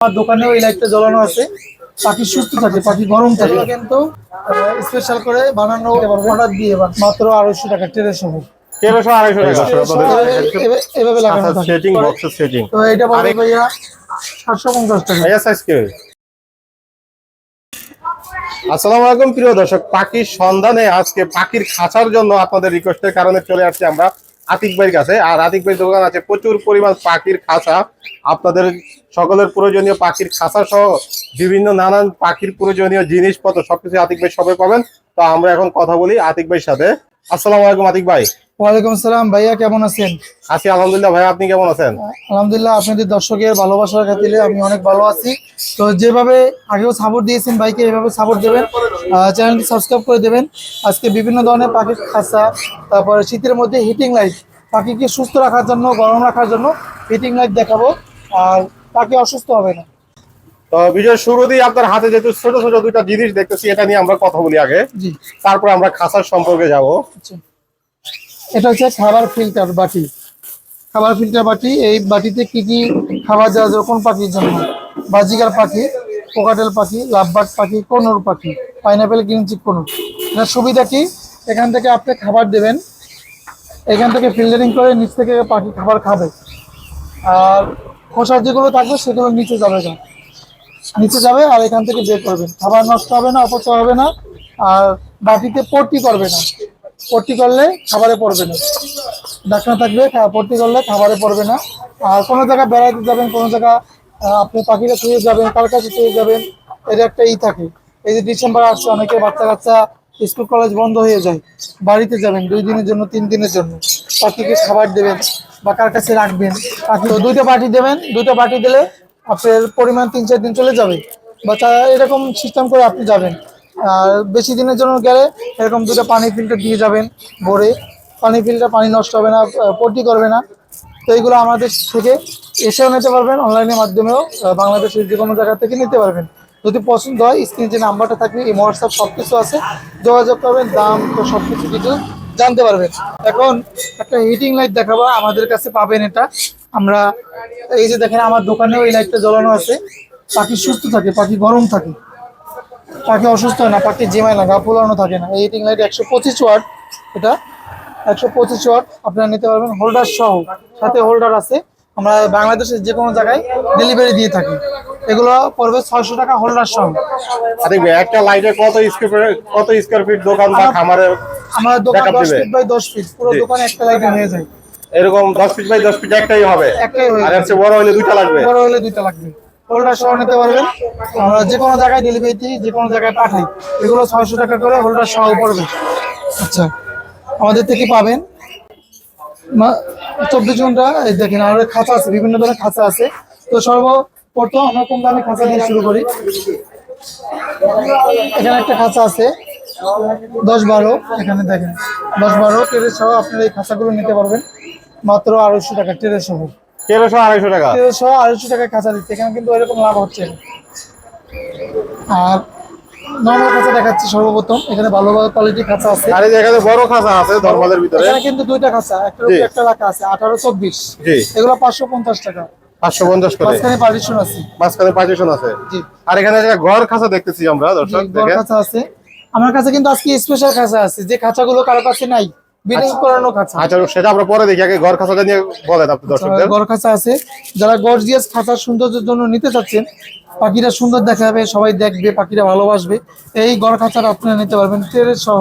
আমার দোকানেও এই লাইটটা জ্বালানো আছে। পাখি সুস্থ থাকে পাখি গরম থাকে। কিন্তু স্পেশাল করে বানানো অর্ডার দিয়ে মাত্র আড়াইশো টাকা তেরোশো আড়াইশো এভাবে- এভাবে- এভাবে লাগানো সেটিং বক্সের সেটিং তো এটা ভাইয়া সাতশো পঞ্চাশ টাকা। ভাইয়া সাইজ কি? আসসালামু আলাইকুম প্রিয় দর্শক। পাখির সন্ধানে আজকে পাখির খাঁচার জন্য আপনাদের রিকোয়েস্টের কারণে চলে আসছে আমরা। আতিক ভাইয়ের কাছে। আর আতিক ভাইয়ের দোকান আছে প্রচুর পরিমাণ পাখির খাঁচা আপনাদের সকলের প্রয়োজনীয় পাখির খাঁচা সহ বিভিন্ন নানান পাখির প্রয়োজনীয় জিনিসপত্র সবকিছু আতিক ভাই সবাই পাবেন। তো আমরা এখন কথা বলি আতিক ভাইয়ের সাথে। আসসালামু আলাইকুম আতিক ভাই। ওয়ালাইকুম আসসালাম। ভাইয়া কেমন আছেন? আছি আলহামদুলিল্লাহ। ভাই আপনি কেমন আছেন? আলহামদুলিল্লাহ আপনাদের দর্শকের ভালোবাসার খাতিরে আমি অনেক ভালো আছি। তো যেভাবে আগেও সাপোর্ট দিয়েছেন ভাইকে এভাবে সাপোর্ট দেবেন। চ্যানেলটি সাবস্ক্রাইব করে দেবেন। আজকে বিভিন্ন ধরনের পাখির খাঁচা তারপরে শীতের মধ্যে হিটিং লাইট পাখিকে সুস্থ রাখার জন্য গরম রাখার জন্য হিটিং লাইট দেখাবো। আর পাখি অসুস্থ হবে না। তো বিজয় শুরুতেই আপনার হাতে যেহেতু ছোট ছোট দুইটা জিনিস দেখতেছি এটা নিয়ে আমরা কথা বলি আগে। জি। তারপর আমরা খাঁচার সম্পর্কে যাব। আচ্ছা। এটা হচ্ছে খাবার ফিল্টার বাটি। খাবার ফিল্টার বাটি, এই বাটিতে কি কি খাবার দেওয়া যাবে কোন পাখির জন্য? বাজিকার পাখি পোকাটেল পাখি, লাভবার্ড পাখি কোনোর পাখি, পাইনাপেল, গ্রিন চিক কোনোর এটার সুবিধা কি? এখান থেকে আপনি খাবার দেবেন। এখান থেকে ফিল্টারিং করে নিচ থেকে পাখি খাবার খাবে। আর খোসা যেগুলো থাকবে, সেগুলো নিচে যাবে না নিচে যাবে আর এখান থেকে বের করবেন। খাবার নষ্ট হবে না, অপচয় হবে না, আর বাটিতে পট্টি করবে না। পট্টি করলে খাবারে পড়বে না। ডাকনা থাকবে পট্টি করলে খাবারে পড়বে না। আর কোনো জায়গায় বেড়াতে যাবেন, কোনো জায়গা আপনি পাখিটা ছুঁয়ে যাবেন, কার কাছে ছুঁয়ে যাবেন, এর একটা ই থাকে। এই যে ডিসেম্বর আসছে অনেকে বাচ্চা কাচ্চা স্কুল, কলেজ বন্ধ হয়ে যায়। বাড়িতে যাবেন দুই দিনের জন্য, তিন দিনের জন্য। পাখিকে খাবার দেবেন বা কার কাছে রাখবেন, পাখি দুইটা পাটি দেবেন, দুইটা পাটি দিলে আপনার পরিমাণ তিন চার দিন চলে যাবে। বা এরকম সিস্টেম করে আপনি যাবেন। আর বেশি দিনের জন্য গেলে এরকম দুটো পানি ফিল্টার দিয়ে যাবেন ভরে। পানি ফিল্টার পানি নষ্ট হবে না পটি করবে না। তো এইগুলো আমাদের থেকে এসেও নিতে পারবেন, অনলাইনের মাধ্যমেও বাংলাদেশের যে কোনো জায়গা থেকে নিতে পারবেন। যদি পছন্দ হয়, স্ক্রিনে যে নাম্বারটা থাকবে, এই হোয়াটসঅ্যাপ সব কিছু আছে, যোগাযোগ করবেন, দাম তো সব কিছু কিছু জানতে পারবেন। এখন একটা হিটিং লাইট দেখাবো, আমাদের কাছে পাবেন এটা। আমরা, এই যে দেখেন, আমার দোকানেও এই লাইটটা জ্বালানো আছে। পাখি সুস্থ থাকে, পাখি গরম থাকে। পাখি অসুস্থ হয় না পাখি জিমায় না গা ফুলানো থাকে না। এই হিটিং লাইট একশো পঁচিশ ওয়াট এটা একশো পঁচিশ ওয়াট আপনারা নিতে পারবেন হোল্ডার সহ। সাথে হোল্ডার আছে আমরা বাংলাদেশের যে কোনো জায়গায় ডেলিভারি দিয়ে থাকি। এগুলো পড়বে ছয়শো টাকা হোল্ডার সহ। একটা লাইটে কত স্কোয়ার কত স্কোয়ার ফিট দোকান বা আমার দোকান দশ? ফিট বাই দশ ফিট পুরো। দোকানে একটা লাইটে হয়ে যায়। এরকম দশ ফিট বাই দশ ফিট একটাই হবে? একটাই আর বড় হলে দুইটা লাগবে? বড় হলে দুইটা লাগবে। হোল্ডার সহ নিতে পারবেন। আমরা যে কোনো জায়গায় ডেলিভারি দিই যে কোনো জায়গায় পাঠাই, এগুলো ছয়শো টাকা করে হোল্ডার সহ পড়বে। আচ্ছা আমাদের থেকে পাবেন। চব্বিশ ঘণ্টা, এই দেখেন, আমাদের খাঁচা আছে, বিভিন্ন ধরনের খাঁচা আছে। তো সর্বপ্রথম আমরা কম দামে খাঁচা দিয়ে শুরু করি? এখানে একটা খাঁচা আছে, দশ বারো, এখানে দেখেন, দশ বারো টেরের সহ আপনারা এই খাঁচাগুলো নিতে পারবেন। মাত্র আড়াইশো টাকা টেরের সহ। তেরোশো আড়াইশো টাকা। তেরোশো আড়াইশো টাকায় খাঁচা দিচ্ছে এখানে কিন্তু এরকম লাভ হচ্ছে আর নর্মাল খাঁচা দেখাচ্ছি সর্বপ্রথম এখানে ভালো ভালো কোয়ালিটি খাঁচা আছে। আর এখানে বড় খাঁচা আছে ধর্মালের ভিতরে। এখানে কিন্তু দুইটা খাঁচা একটা রাখা আছে জি। এগুলো টাকা। করে। মাঝখানে পার্টিশন আছে। মাঝখানে পার্টিশন আছে। জি। আর এখানে একটা ঘর খাঁচা দেখতেছি আমরা দর্শক খাঁচা আছে। আমার কাছে কিন্তু আজকে স্পেশাল খাঁচা আছে। যে খাঁচাগুলো কারও কাছে নাই বিডিং করানো খাঁচা। আচ্ছা সেটা আমরা পরে দেখি আগে ঘর খাঁচাটা নিয়ে বলেন আপনি দর্শকদের। গড় খাঁচা আছে। যারা গর্জিয়াস খাঁচার সৌন্দর্যের জন্য নিতে চাচ্ছেন পাখিরা সুন্দর দেখাবে সবাই দেখবে পাখিরা ভালোবাসবে। এই গড় খাঁচাটা আপনারা নিতে পারবেন। ট্রেনের সহ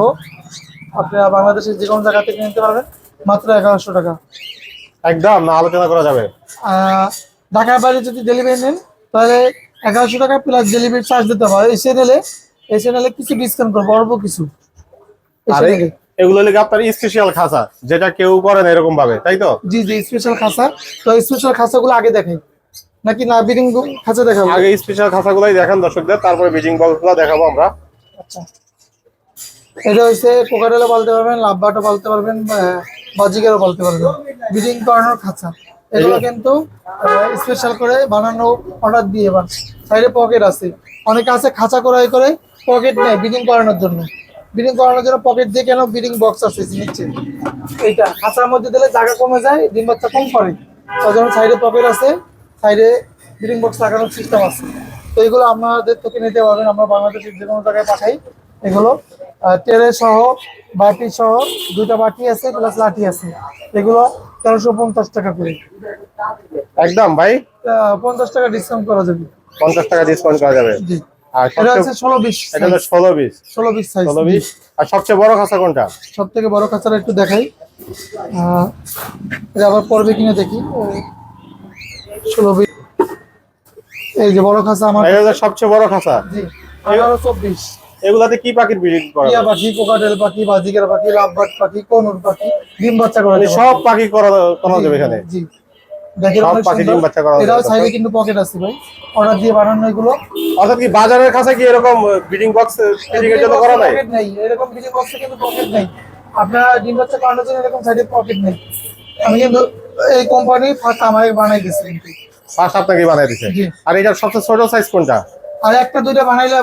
আপনারা বাংলাদেশের যে কোনো জায়গা থেকে নিতে পারবেন মাত্র এগারোশো টাকা। একদম না আলোচনা করা যাবে। ঢাকার বাইরে যদি ডেলিভারি নেন তাহলে এগারোশো টাকা প্লাস ডেলিভারি চার্জ দিতে হবে। এসে নিলে এসে নিলে কিছু ডিসকাউন্ট করব অল্প কিছু। আর এই-। এগুলো লিখে আপনার স্পেশাল খাঁচা যেটা কেউ করে না এরকম ভাবে তাই তো? জি জি স্পেশাল খাঁচা। তো স্পেশাল খাঁচাগুলো আগে দেখাই নাকি না বিডিং খাঁচা দেখাবো? আগে স্পেশাল খাঁচাগুলোই দেখান দর্শকদের তারপরে বিজিং বক্সগুলো দেখাবো আমরা। আচ্ছা। এটা হচ্ছে কোকারেলও বলতে পারবেন লাভবাটও বলতে পারবেন বাজিকারও বলতে পারবেন। ব্রিডিং করানোর খাঁচা। এগুলো কিন্তু স্পেশাল করে বানানো অর্ডার দিয়ে এবার। সাইডে পকেট আছে। অনেকে আছে খাঁচা করাই করে পকেট নেয় ব্রিডিং করানোর জন্য। ব্রিডিং করানোর জন্য পকেট দিয়ে কেন ব্রিডিং বক্স আছে নিচে এইটা খাঁচার মধ্যে দিলে জায়গা কমে যায় ডিম বাচ্চা কম করে। তার জন্য সাইডে পকেট আছে সাইডে ব্রিডিং বক্স লাগানোর সিস্টেম আছে। তো এগুলো আমাদের থেকে নিতে পারবেন আমরা বাংলাদেশের যে কোনো জায়গায় পাঠাই। এগুলো টেরে সহ বাটি সহ দুইটা বাটি আছে প্লাস লাঠি আছে। এগুলো তেরোশো পঞ্চাশ টাকা করে। একদম ভাই? পঞ্চাশ টাকা ডিসকাউন্ট করা যাবে। পঞ্চাশ টাকা ডিসকাউন্ট করা যাবে। জি। এটা হচ্ছে ষোলো বিশ এটা হলো ষোলো বিশ। ষোলো বিশ সাইজ ষোলো বিশ। আর সবচেয়ে বড় খাঁচা কোনটা? সব বড় কাঁচারা একটু দেখাই। এটা আবার পর্বে কিনে দেখি। ষোলো বিশ। এই যে বড় খাঁচা আমার। এটা সবচেয়ে বড় খাঁচা। জি এগুলাতে কি পাখির ব্রিডিং করা টিয়া পাখি কোকাটেল পাখি বাজিকার পাখি পাখি কনুর পাখি ডিম বাচ্চা করা মানে যাবে। সব পাখি করা করা যাবে এখানে? জি। দেখেন সব অনেক ডিম বাচ্চা করা এটাও সাইডে কিন্তু পকেট আছে ভাই। অর্ডার দিয়ে বানানো এগুলো। অর্থাৎ কি বাজারের কাছে কি এরকম ব্রিডিং বক্স ব্রিডিং এর জন্য করা নাই পকেট নেই। এরকম কিছু বক্সে কিন্তু পকেট নেই। আপনার ডিম বাচ্চা করানোর জন্য এরকম সাইডে পকেট নেই। আমি কিন্তু এই কোম্পানি ফার্স্ট আমাকে বানাই দিয়েছি ফার্স্ট আপনাকে বানাই আর এটার সবচেয়ে ছোট সাইজ কোনটা? আর একটা দুইটা বানাইলে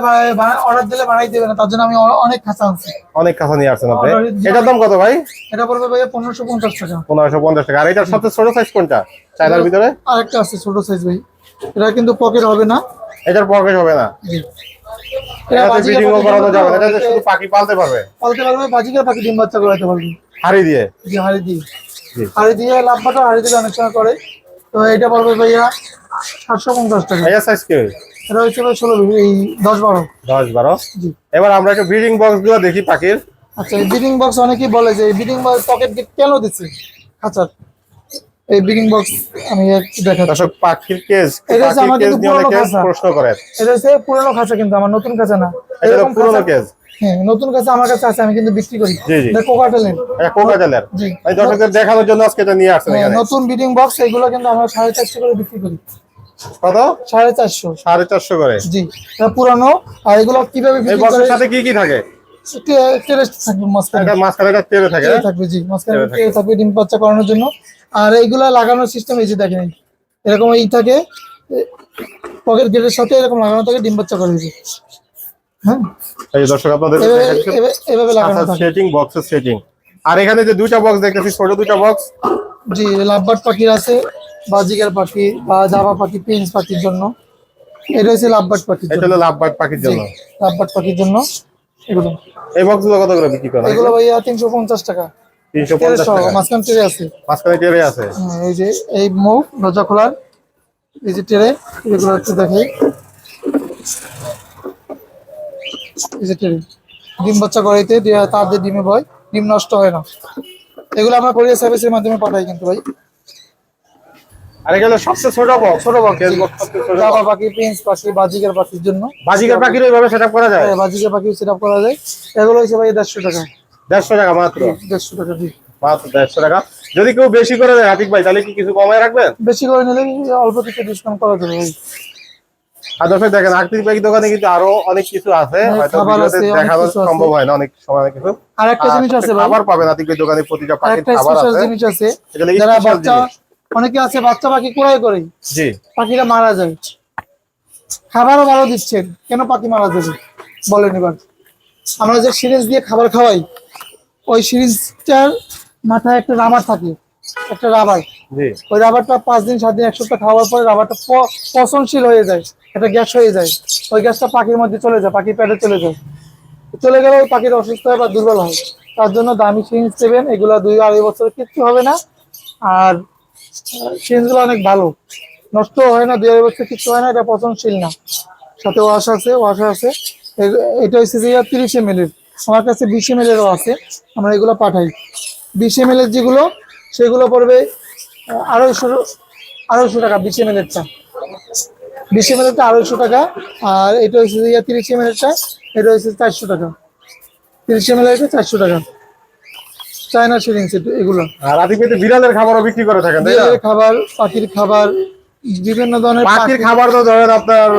অর্ডার দিলে বানাই দেবে না তার জন্য আমি অনেক খাঁচা আনছি। অনেক কাঁচা নিয়ে আসছেন আপনি। এটার দাম কত ভাই? এটা পড়বে ভাই পনেরোশো পঞ্চাশ টাকা। পনেরোশো পঞ্চাশ টাকা। আর এটার সবচেয়ে ছোট সাইজ কোনটা? চায়নার ভিতরে? আর একটা আছে ছোট সাইজ ভাই। এটা কিন্তু পকেট হবে না। এটার পকেট হবে না। এটাতে করানো যাবে না। এটাতে শুধু পাখি পালতে পারবে। পালতে পারবে বাজিকার পাখি ডিম বাচ্চা করাতে পারবে। হাড়ি দিয়ে? জি হাড়ি দিয়ে। হাড়ি দিয়ে লাভ বাটা হাড়ি দিলে অনেক সময় করে। তো এটা পড়বে ভাইয়া সাতশো পঞ্চাশ টাকা। এটার সাইজ কি? এটা হচ্ছে ষোলো এই দশ বারো। দশ বারো। এবার আমরা একটু ব্রিডিং বক্সগুলো দেখি পাখির। আচ্ছা এই বিডিং বক্স অনেকেই বলে যে বিডিং বক্স পকেট কেন দিচ্ছে? খাঁচার এই বিডিং বক্স আমি দেখাচ্ছি। দর্শক পাখির কেজ এটা হচ্ছে পাখির আমার কেজ কিন্তু নিয়ে অনেকে পুরনো খাঁচা। প্রশ্ন করে। এটা হচ্ছে পুরনো খাঁচা কিন্তু আমার নতুন খাঁচা না। এটা পুরোনো কেজ হ্যাঁ নতুন আমার কাছে আছে আমি কিন্তু বিক্রি করি। কোকাটেলের কোকাটেলের দর্শকদের দেখানোর জন্য আজকে এটা নিয়ে আসছেন হ্যাঁ, নতুন বিডিং বক্স এগুলো কিন্তু আমরা সাড়ে চারশো করে বিক্রি করি। কত? সাড়ে চারশো। সাড়ে চারশো করে? জি পুরানো। আর এগুলো কীভাবে বক্সের সাথে কি কি থাকে? আর এইগুলা লাগানোর সিস্টেম এই যে দেখেন এরকম এই থাকে পকেট গেটের সাথে এরকম লাগানো থাকে ডিম বাচ্চা করে হ্যাঁ? এই দর্শক আপনাদের এভাবে এভাবে লাগানো থাকে। সেটিং বক্সের সেটিং আর এখানে যে দুইটা বক্স দেখতেছি ছোট দুইটা বক্স জি লাভবার্ড পাখির আছে বাজিকার পাখি বা জাভা পাখি প্রিন্স পাখির জন্য। এটা হচ্ছে লাভবার্ড পাখির এটা হলো লাভবার্ড পাখির জন্য। লাভবার্ড পাখির জন্য। এগুলো। এই বক্সগুলো কত করে বিক্রি করা এগুলো ভাইয়া তিনশো পঞ্চাশ টাকা। তিনশো টেরে পঞ্চাশ সহ টাকা। মাঝখান টেরে আছে। মাঝখানে টেরে আছে। এই যে এই মুখ দরজা খোলার এই যে টেরে এগুলো একটু দেখাই এই যে টেরে। ডিম বাচ্চা করাইতে দিয়ে তার দিয়ে ডিমে ভয় ডিম নষ্ট হয় না। এগুলো আমরা কোরিয়ার সার্ভিসের মাধ্যমে পাঠাই কিন্তু ভাই। আর এখানে সবচেয়ে ছোট বক্স ছোট। বক্স। পাখি প্রিন্স পাখি বাজিকার পাখির জন্য। বাজিকার পাখির ওইভাবে সেট করা যায়? হ্যাঁ, বাজিকার পাখি সেট করা যায়। এগুলো হচ্ছে ভাই দেড়শো টাকা। দেড়শো টাকা মাত্র? দেড়শো টাকা জি। মাত্র দেড়শো টাকা। যদি কেউ বেশি করে দেয় আতিক ভাই তাহলে কি কিছু কমায় রাখবেন? বেশি করে নিলে অল্প কিছু ডিসকাউন্ট করা যাবে ভাই। আর দর্শক দেখেন আতিক ভাই দোকানে কিন্তু আরও অনেক কিছু আছে। হ্যাঁ, ভিডিওতে আছে, দেখানো সম্ভব হয় না অনেক সময় অনেক কিছু। আর একটা জিনিস আছে খাবার পাবেন আতিক ভাই দোকানে প্রতিটা পাখির খাবার আছে। জিনিস আছে। যারা বাচ্চা। অনেকে আছে বাচ্চা পাখি ক্রয় করে জি। পাখিরা মারা যায়। খাবারও ভালো দিচ্ছেন। কেন পাখি মারা যাবে? বলেন এবার। আমরা যে সিরিঞ্জ দিয়ে খাবার খাওয়াই ওই সিরিঞ্জটার মাথায় একটা রাবার থাকে একটা রাবার। ওই রাবারটা পাঁচ দিন সাত দিন এক সপ্তাহ খাওয়ার পরে রাবারটা পচনশীল হয়ে যায় একটা গ্যাস হয়ে যায়। ওই গ্যাসটা পাখির মধ্যে চলে যায় পাখির পেটে চলে যায়। চলে গেলে ওই পাখির অসুস্থ হয় বা দুর্বল হয়। তার জন্য দামি সিরিঞ্জ দেবেন। এগুলো দুই আড়াই বছর কিচ্ছু হবে না। আর সিরিঞ্জগুলো অনেক ভালো। নষ্ট হয় না দুই বছর কিচ্ছু হয় না, এটা পচনশীল না। সাথে ওয়াশ আছে ওয়াশ আছে। এটা হচ্ছে যে তিরিশ এম এর। আমার কাছে বিশ এম এরও আছে। আমরা এগুলো পাঠাই। বিশ এম এর যেগুলো, সেগুলো পড়বে আড়াইশো আড়াইশো টাকা বিশ এম এরটা। বিশ এম এরটা আড়াইশো টাকা, আর এটা হচ্ছে যে তিরিশ এম এরটা, এটা হচ্ছে চারশো টাকা। তিরিশ এম এর চারশো টাকা। চায়না সিরিঞ্জ এগুলো। আর ভাই বিড়ালের খাবারও বিক্রি করে থাকেন তাই না? বিড়ালের খাবার পাখির খাবার বিভিন্ন ধরনের পাখির খাবার তো ধরেন আপনার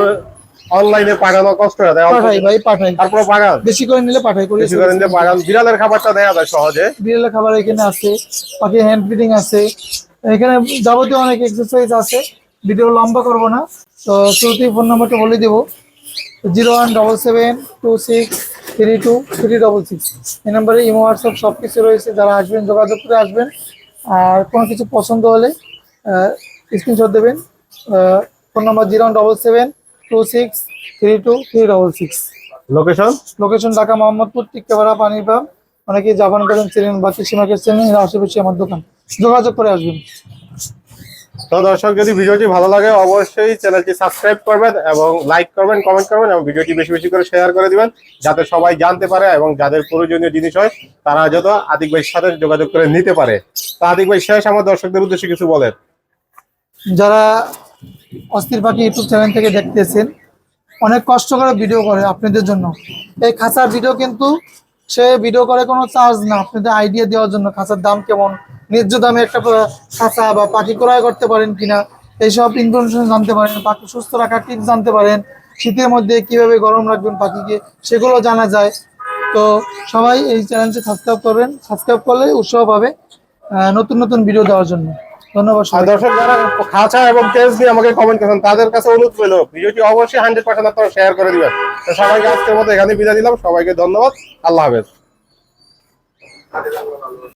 অনলাইনে পাঠানো কষ্ট হয়ে পাঠাই ভাই পাঠাই। তারপরে পাঠান বেশি করে নিলে পাঠাই করে বেশি করেন যে পাঠান বিড়ালের খাবারটা দেওয়া যায় সহজে। বিড়ালের খাবার এখানে আছে পাখি হ্যান্ড ফিডিং আছে। এখানে যাবতীয় অনেক এক্সারসাইজ আছে ভিডিও লম্বা করব না। তো শুরুতেই ফোন নাম্বারটা বলে দেবো। Zero one double seven two six three two three double six এই নাম্বারে ইমো হোয়াটসঅ্যাপ সব কিছু রয়েছে যারা আসবেন যোগাযোগ করে আসবেন। আর কোনো কিছু পছন্দ হলে স্ক্রিনশট দেবেন। Phone number zero double seven two six three two three double six location location Dhaka Mohammadpur Tikkapara পানির পাম্প অনেকে জাপান করেন চেনেন বা মার্কেট চেনেন আশেপাশে আমার দোকান। যোগাযোগ করে আসবেন। তো দর্শক, যদি ভিডিওটি ভালো লাগে, অবশ্যই চ্যানেলটি সাবস্ক্রাইব করবেন এবং লাইক করবেন, কমেন্ট করবেন এবং ভিডিওটি বেশি বেশি করে শেয়ার করে দিবেন যাতে সবাই জানতে পারে এবং যাদের প্রয়োজনীয় জিনিস হয়, তারা যত আদিক ভাইয়ের সাথে যোগাযোগ করে নিতে পারে। তো আদিক ভাই, শেষ আমার দর্শকদের উদ্দেশ্যে কিছু বলেন। যারা অস্থির পাখি ইউটিউব চ্যানেল থেকে দেখতেছেন, অনেক কষ্ট করে ভিডিও করে আপনাদের জন্য। এই খাঁচার ভিডিও কিন্তু সে ভিডিও করে কোনো চার্জ না। আপনাদের আইডিয়া দেওয়ার জন্য খাঁচার দাম কেমন? ন্যায্য দামে একটা খাঁচা বা পাখি ক্রয় করতে পারেন কিনা? এইসব ইনফরমেশন জানতে পারেন পাখি সুস্থ রাখার টিপস জানতে পারেন। শীতের মধ্যে কীভাবে গরম রাখবেন পাখিকে সেগুলো জানা যায়। তো সবাই এই চ্যানেলটি সাবস্ক্রাইব করবেন। সাবস্ক্রাইব করলে উৎসাহ পাবে আহ, নতুন নতুন ভিডিও দেওয়ার জন্য। ধন্যবাদ দর্শক যারা খাঁচা এবং টেস্ট দিয়ে আমাকে কমেন্ট করেন তাদের কাছে অনুরোধ রইল ভিডিওটি অবশ্যই হান্ড্রেড পার্সেন্ট আপনারা শেয়ার করে দিবেন। তো সবাইকে আজকের মতো এখানে বিদায় দিলাম সবাইকে ধন্যবাদ আল্লাহ হাফেজ।